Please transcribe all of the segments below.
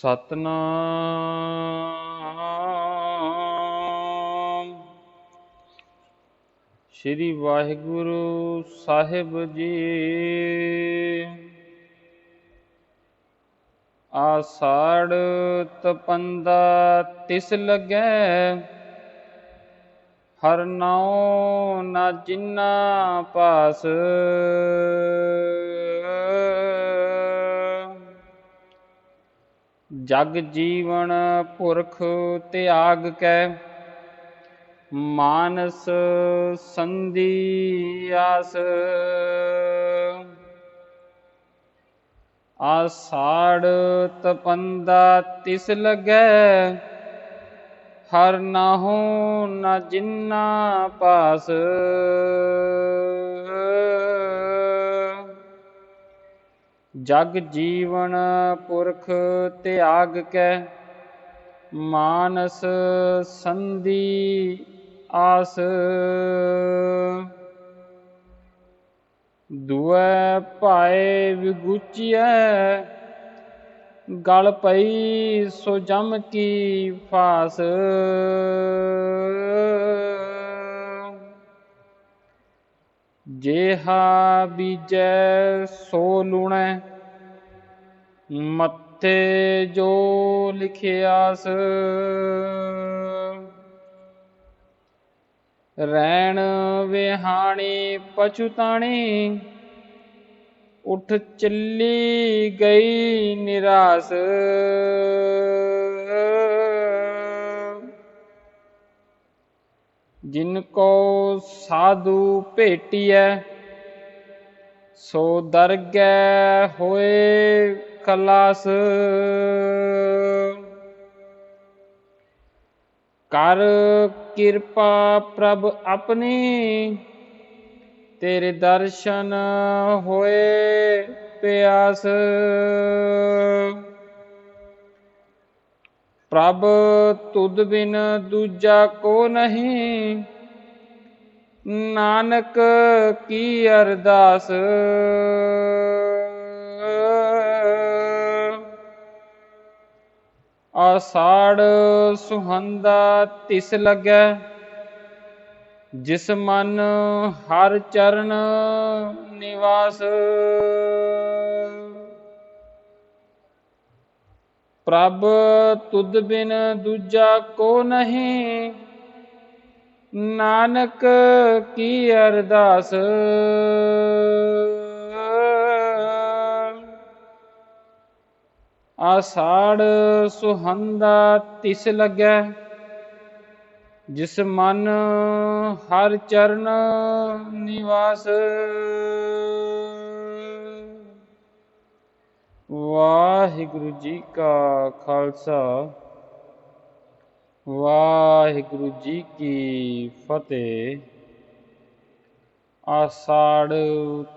ਸਤਨਾਮ। ਸ੍ਰੀ ਵਾਹਿਗੁਰੂ ਸਾਹਿਬ ਜੀ। ਆਸਾੜ ਤਪੰਦਾ ਤਿਸ ਲੱਗੈ। ਹਰ ਨਾਉ ਨਾ ਜਿਨਾ ਪਾਸ ਜਗ ਜੀਵਨ ਪੁਰਖ ਤਿਆਗ ਕੈ, ਮਾਨਸ ਸੰਧੀ ਆਸ। ਆਸਾੜ ਤਪੰਦਾ ਤਿਸ ਲੱਗੈ, ਹਰ ਨਾਹੂ ਨ ਜਿੰਨਾ ਪਾਸ। ਜਗ ਜੀਵਨ ਪੁਰਖ ਤਿਆਗ ਕੈ, ਮਾਨਸ ਸੰਧੀ ਆਸ। ਦੁਐ ਭਾਏ ਵਿਗੁਚੀਐ, ਗਲ ਪਈ ਸੋ ਜਮ ਕੀ ਫਾਸ। ਜੇਹਾ ਬੀਜੈ ਸੋ ਲੁਣੈ ਮੱਤੇ ਜੋ ਲਿਖਿਆਸ। ਰੈਣ ਵਿਹਾਣੀ ਪਛੁਤਾਣੀ ਉਠ ਚੱਲੀ ਗਈ ਨਿਰਾਸ। ਜਿਨ ਕੋ ਸਾਧੂ ਭੇਟੀਐ, ਸੋ ਦਰਗਹਿ ਹੋਏ ਖਲਾਸ। ਕਰ ਕਿਰਪਾ ਪ੍ਰਭ ਆਪਣੀ, ਤੇਰੇ ਦਰਸ਼ਨ ਹੋਏ ਪਿਆਸ। ਪ੍ਰਭ ਤੁਧ ਬਿਨ ਦੂਜਾ ਕੋ ਨਹੀਂ। ਨਾਨਕ ਕੀ ਅਰਦਾਸ। ਆਸਾੜ ਸੁਹੰਦਾ ਤਿਸ ਲੱਗੈ, ਜਿਸ ਮਨ ਹਰ ਚਰਨ ਨਿਵਾਸ। ਪ੍ਰਭ ਤੁਧ ਬਿਨ ਦੂਜਾ ਕੋ ਨਹੀਂ। ਨਾਨਕ ਕੀ ਅਰਦਾਸ। ਆਸਾੜ ਸੁਹੰਦਾ ਤਿਸ ਲੱਗੈ, ਜਿਸ ਮਨ ਹਰ ਚਰਨ ਨਿਵਾਸ। ਵਾਹਿਗੁਰੂ ਜੀ ਕਾ ਖਾਲਸਾ, ਵਾਹਿਗੁਰੂ ਜੀ ਕੀ ਫਤਿਹ। ਆਸਾੜ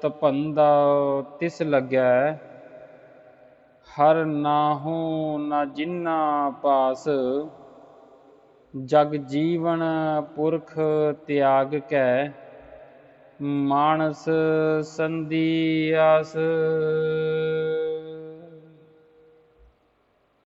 ਤਪੰਦਾ ਤਿਸ ਲੱਗੈ, ਹਰ ਨਾਹੂ ਨਾ ਜਿੰਨਾ ਪਾਸ। ਜਗ ਜੀਵਨ ਪੁਰਖ ਤਿਆਗ ਕੈ, ਮਾਨਸ ਸੰਧੀ ਆਸ।